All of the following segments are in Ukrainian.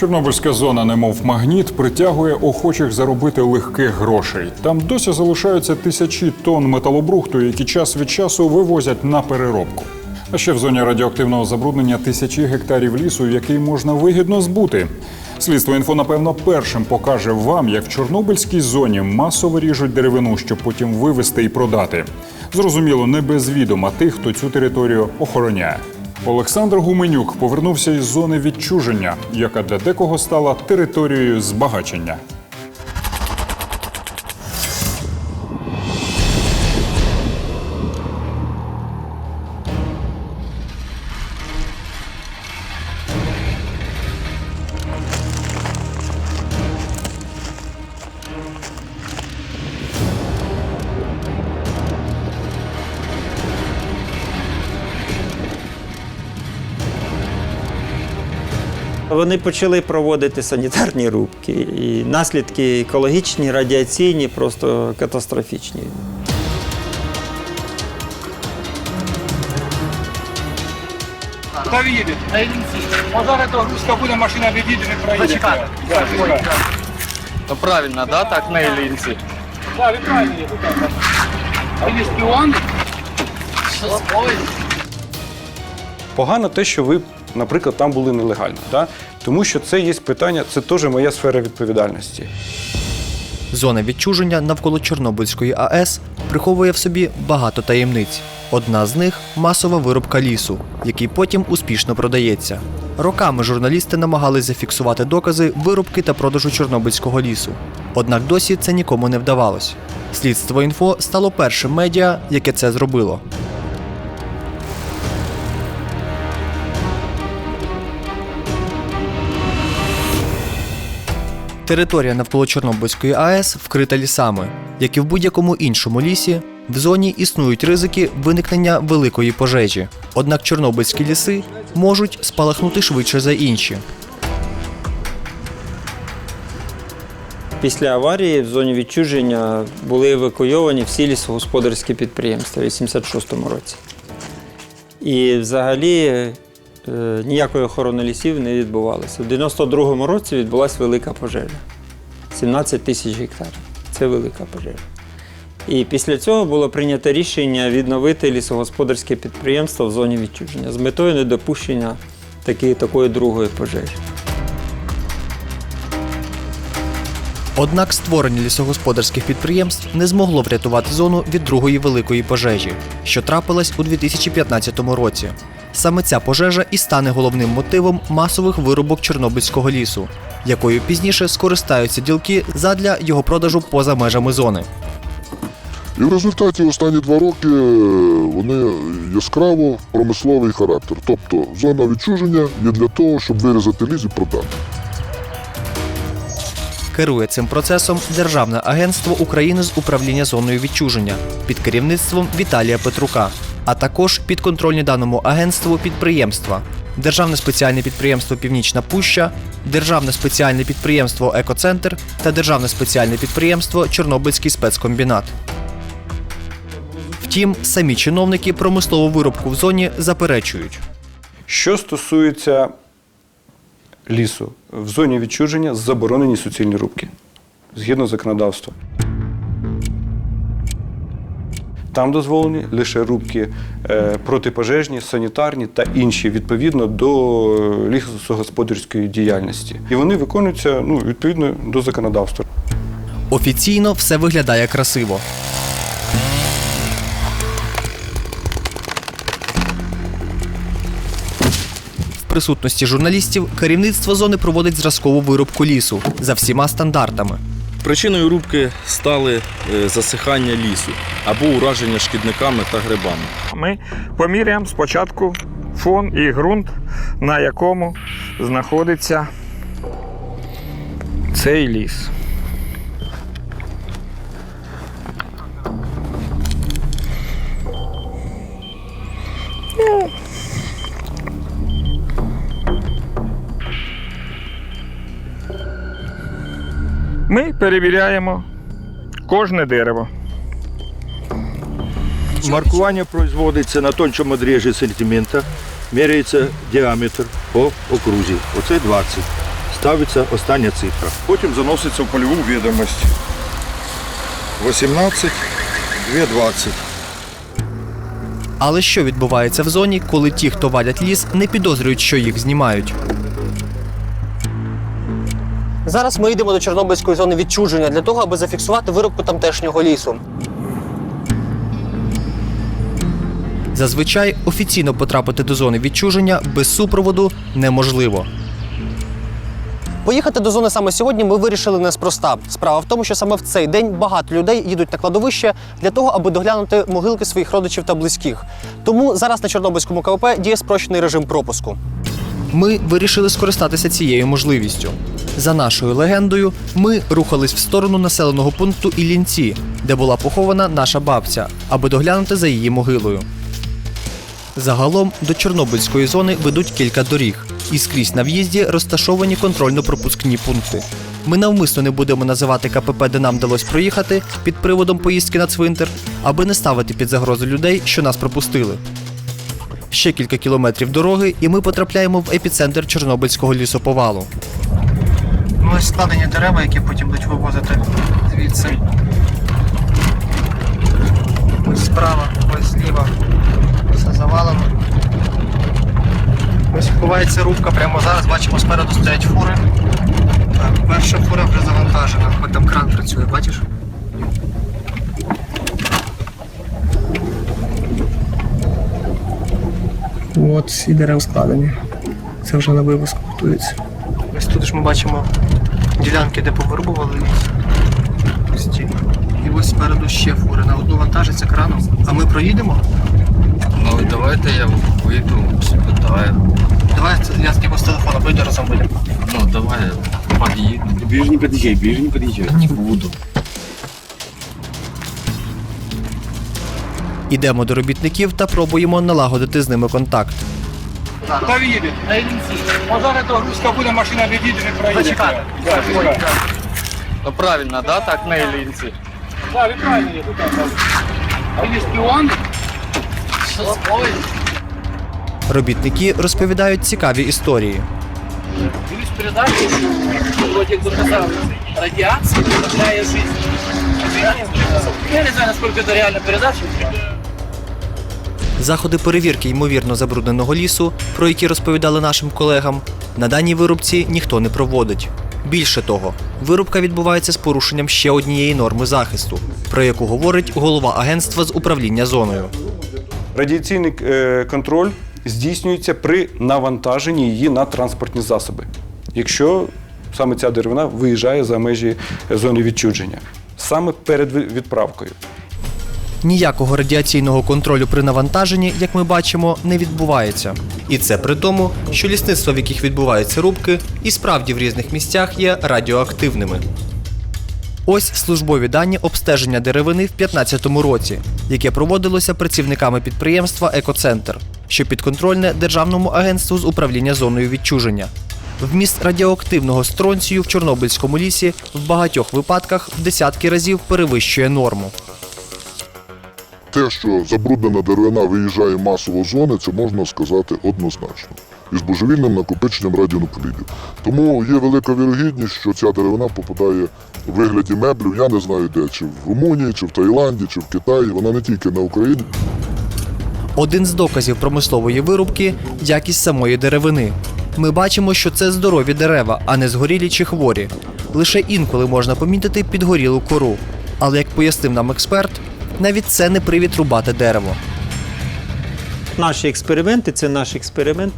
Чорнобильська зона, немов магніт, притягує охочих заробити легких грошей. Там досі залишаються тисячі тонн металобрухту, які час від часу вивозять на переробку. А ще в зоні радіоактивного забруднення тисячі гектарів лісу, який можна вигідно збути. Слідство інфо, напевно, першим покаже вам, як в Чорнобильській зоні масово ріжуть деревину, щоб потім вивезти і продати. Зрозуміло, не без відома тих, хто цю територію охороняє. Олександр Гуменюк повернувся із зони відчуження, яка для декого стала територією збагачення. Вони почали проводити санітарні рубки, і наслідки екологічні, радіаційні, просто катастрофічні. Куди ви їдете? На Іллінці. А зараз то грузка буде, машина не проїде. Зачекайте. Да, зачекайте. Ну правильно, да, так на правильно їдете. так. А шпіон? Погано те, що ви, наприклад, там були нелегально. Да? Тому що це є питання, це теж моя сфера відповідальності. Зона відчуження навколо Чорнобильської АЕС приховує в собі багато таємниць. Одна з них масова вирубка лісу, який потім успішно продається. Роками журналісти намагались зафіксувати докази вирубки та продажу чорнобильського лісу. Однак досі це нікому не вдавалось. Слідство інфо стало першим медіа, яке це зробило. Територія навколо Чорнобильської АЕС вкрита лісами, як і в будь-якому іншому лісі. В зоні існують ризики виникнення великої пожежі. Однак чорнобильські ліси можуть спалахнути швидше за інші. Після аварії в зоні відчуження були евакуйовані всі лісогосподарські підприємства в 86-му році. І взагалі ніякої охорони лісів не відбувалося. У 92-му році відбулася велика пожежа. 17 тисяч гектарів. Це велика пожежа. І після цього було прийнято рішення відновити лісогосподарське підприємство в зоні відчуження з метою недопущення такої, такої другої пожежі. Однак створення лісогосподарських підприємств не змогло врятувати зону від другої великої пожежі, що трапилась у 2015 році. Саме ця пожежа і стане головним мотивом масових вирубок Чорнобильського лісу, якою пізніше скористаються ділки задля його продажу поза межами зони. І в результаті останні два роки е, вони яскраво промисловий характер. Тобто зона відчуження є для того, щоб вирізати ліс і продати. Керує цим процесом Державне агентство України з управління зоною відчуження під керівництвом Віталія Петрука, а також підконтрольні даному агентству підприємства. Державне спеціальне підприємство Північна Пуща, Державне спеціальне підприємство Екоцентр та Державне спеціальне підприємство Чорнобильський спецкомбінат. Втім, самі чиновники промислову виробку в зоні заперечують. Що стосується лісу, в зоні відчуження заборонені суцільні рубки згідно законодавства. Там дозволені лише рубки е, протипожежні, санітарні та інші відповідно до е, лісогосподарської діяльності. І вони виконуються ну, відповідно до законодавства. Офіційно все виглядає красиво. Присутності журналістів керівництво зони проводить зразкову вирубку лісу за всіма стандартами. Причиною рубки стали е, засихання лісу або ураження шкідниками та грибами. Ми поміряємо спочатку фон і ґрунт, на якому знаходиться цей ліс. Ми перевіряємо кожне дерево. Маркування производиться на тончому одрежі сантиметра, міряється діаметр по окрузі. Оце 20. ставиться остання цифра. Потім заноситься в польову відомість. 18, 2,20. Але що відбувається в зоні, коли ті, хто валять ліс, не підозрюють, що їх знімають? Зараз ми йдемо до Чорнобильської зони відчуження для того, аби зафіксувати вирубку тамтешнього лісу. Зазвичай офіційно потрапити до зони відчуження без супроводу неможливо. Поїхати до зони саме сьогодні ми вирішили неспроста. Справа в тому, що саме в цей день багато людей їдуть на кладовище для того, аби доглянути могилки своїх родичів та близьких. Тому зараз на Чорнобильському КВП діє спрощений режим пропуску. Ми вирішили скористатися цією можливістю. За нашою легендою, ми рухались в сторону населеного пункту Іллінці, де була похована наша бабця, аби доглянути за її могилою. Загалом до Чорнобильської зони ведуть кілька доріг, і скрізь на в'їзді розташовані контрольно-пропускні пункти. Ми навмисно не будемо називати КПП, де нам вдалося проїхати під приводом поїздки на цвинтар, аби не ставити під загрозу людей, що нас пропустили. Ще кілька кілометрів дороги, і ми потрапляємо в епіцентр Чорнобильського лісоповалу. Ну, ось складені дерева, які потім будуть вивозити звідси. Ось справа, ось зліва. Все завалено. Ось ховається рубка прямо зараз. Бачимо, спереду стоять фури. Так, перша фура вже завантажена. Ось там кран працює, бачиш? От всі дерева складені. Це вже на вивозку готується. Ось тут ж ми бачимо ділянки, де повирубували ліс. Ось. І ось спереду ще фури. На одну вантажиться краном. А ми проїдемо? Ну давайте я вийду, спитаю. Давай я з ким з телефона вийду разом будемо. Ну давай під'їду. Ближе не під'їжджай, ближе не під'їжджай. Не буду. Ідемо до робітників та пробуємо налагодити з ними контакт. Хто їде? На Іллінці. Зараз то грузка буде, машина не проїде. Зачекати. Так, чекай. Ну правильно, да, так на Іллінці? Так, він правильно їде. А він шпіон? Що ой? Робітники розповідають цікаві історії. Дивись передачу, вроде як доказали. Радіація управляє життя. Я не знаю, наскільки це реальна передача. Заходи перевірки ймовірно забрудненого лісу, про які розповідали нашим колегам, на даній вирубці ніхто не проводить. Більше того, вирубка відбувається з порушенням ще однієї норми захисту, про яку говорить голова агентства з управління зоною. Радіаційний е, контроль здійснюється при навантаженні її на транспортні засоби, якщо саме ця деревина виїжджає за межі зони відчудження, саме перед відправкою. Ніякого радіаційного контролю при навантаженні, як ми бачимо, не відбувається. І це при тому, що лісництва, в яких відбуваються рубки, і справді в різних місцях є радіоактивними. Ось службові дані обстеження деревини в 2015 році, яке проводилося працівниками підприємства Екоцентр, що підконтрольне Державному агентству з управління зоною відчуження. Вміст радіоактивного стронцію в Чорнобильському лісі в багатьох випадках в десятки разів перевищує норму. Те, що забруднена деревина виїжджає масово з зони, це можна сказати однозначно. Із божевільним накопиченням радіонуклідів. Тому є велика вірогідність, що ця деревина попадає у вигляді меблів, я не знаю де, чи в Румунії, чи в Таїланді, чи в Китаї. Вона не тільки на Україні. Один з доказів промислової вирубки якість самої деревини. Ми бачимо, що це здорові дерева, а не згорілі чи хворі. Лише інколи можна помітити підгорілу кору. Але як пояснив нам експерт, навіть це не привід рубати дерево. Наші експерименти, це наш експеримент,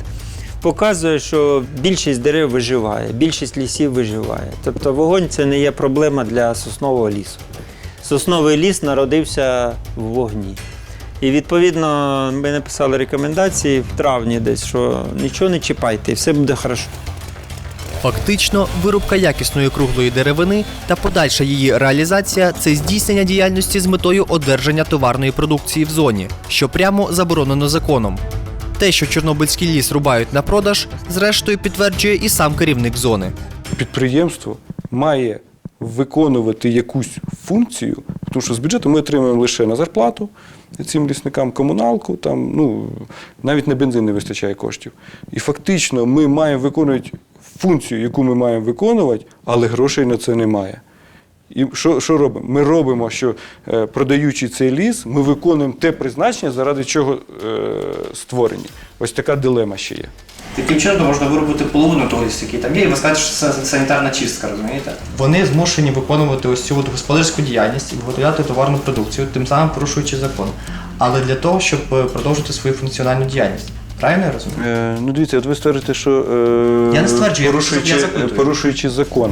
показує, що більшість дерев виживає, більшість лісів виживає. Тобто вогонь це не є проблема для соснового лісу. Сосновий ліс народився в вогні. І відповідно ми написали рекомендації в травні десь, що нічого не чіпайте, і все буде хорошо. Фактично, вирубка якісної круглої деревини та подальша її реалізація це здійснення діяльності з метою одержання товарної продукції в зоні, що прямо заборонено законом. Те, що Чорнобильський ліс рубають на продаж, зрештою підтверджує і сам керівник зони. Підприємство має виконувати якусь функцію, тому що з бюджету ми отримуємо лише на зарплату цим лісникам комуналку, там, ну, навіть на бензин не вистачає коштів. І фактично ми маємо виконувати функцію, яку ми маємо виконувати, але грошей на це немає. І що, що робимо? Ми робимо, що е, продаючи цей ліс, ми виконуємо те призначення, заради чого е, створені. Ось така дилема ще є. Таким чином можна виробити половину того лісу, який там є, і ви скажете, що це санітарна чистка, розумієте? Вони змушені виконувати ось цю от господарську діяльність і виготовляти товарну продукцію, тим самим порушуючи закон. Але для того, щоб е, продовжити свою функціональну діяльність. Правильно я розумію? Е, ну дивіться, от ви стверджуєте, що е, Я не стверджую, я порушуючи, я запитую. порушуючи закон.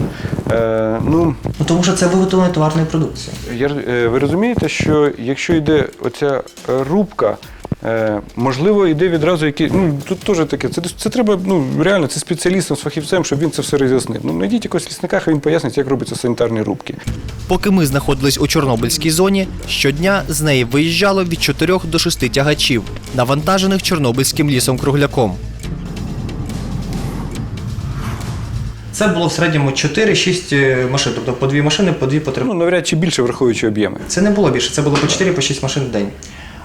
Е, ну, Ну тому що це виготовлення товарної продукції. Я, е, ви розумієте, що якщо йде оця е, рубка, е, можливо, йде відразу який. Ну тут теж таке. Це, це треба ну реально це спеціалістом, з фахівцем, щоб він це все роз'яснив. Ну знайдіть якогось лісника, хай він пояснить, як робляться санітарні рубки. Поки ми знаходились у Чорнобильській зоні, щодня з неї виїжджало від 4 до 6 тягачів, навантажених Чорнобильським лісом кругляком. Це було в середньому 4-6 е, машин, тобто по дві машини, по дві по три. Ну навряд чи більше враховуючи об'єми. Це не було більше, це було по 4 по 6 машин в день.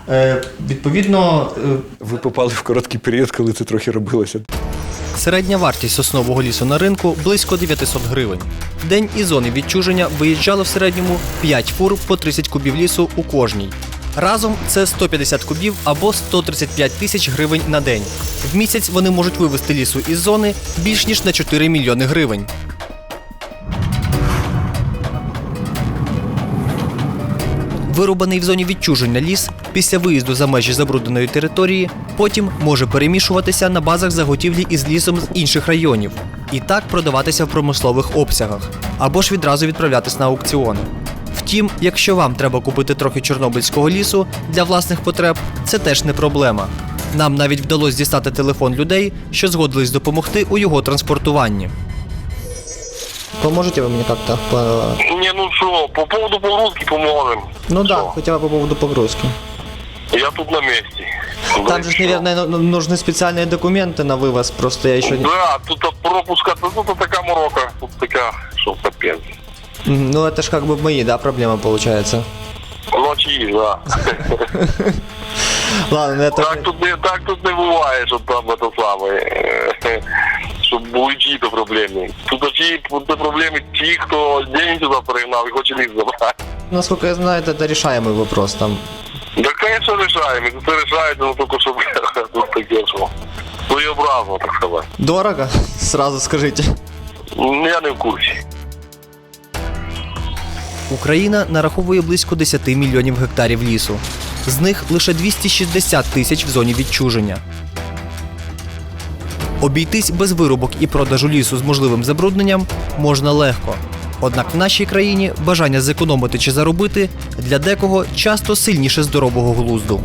Е, відповідно, е, Ви попали в короткий період, коли це трохи робилося. Середня вартість соснового лісу на ринку близько 900 гривень. В день із зони відчуження виїжджало в середньому 5 фур по 30 кубів лісу у кожній. Разом це 150 кубів або 135 тисяч гривень на день. В місяць вони можуть вивезти лісу із зони більш ніж на 4 мільйони гривень. Вирубаний в зоні відчуження ліс після виїзду за межі забрудненої території потім може перемішуватися на базах заготівлі із лісом з інших районів і так продаватися в промислових обсягах або ж відразу відправлятись на аукціони. Втім, якщо вам треба купити трохи чорнобильського лісу для власних потреб, це теж не проблема. Нам навіть вдалося дістати телефон людей, що згодились допомогти у його транспортуванні. Поможете ви мені як-то? По... Не, ну что, по поводу погрузки поможем. Ну да, хоча б по поводу погрузки. Я тут на месте. Там же, наверное, нужны специальные документы на вывоз, просто я еще не... Да, тут пропуска, тут така морока, тут така, що капець. Мгм, Ну это ж как бы мои, да, проблемы получается. Ночі, да. Ладно, это... Так тут не, так тут не буває, там це Ті проблеми ті, хто день сюди перегнав і хоче ліс забрати. Насколько я знаю, это решаемый вопрос там. Да, конечно, решаємо. Це решається, ну тільки щоб тут таке, що своєобразно, так сказати. Дорого? Сразу скажите. Ну, Я не в курсі. Україна нараховує близько 10 мільйонів гектарів лісу. З них лише 260 тисяч в зоні відчуження. Обійтись без вирубок і продажу лісу з можливим забрудненням можна легко. Однак в нашій країні бажання зекономити чи заробити для декого часто сильніше здорового глузду.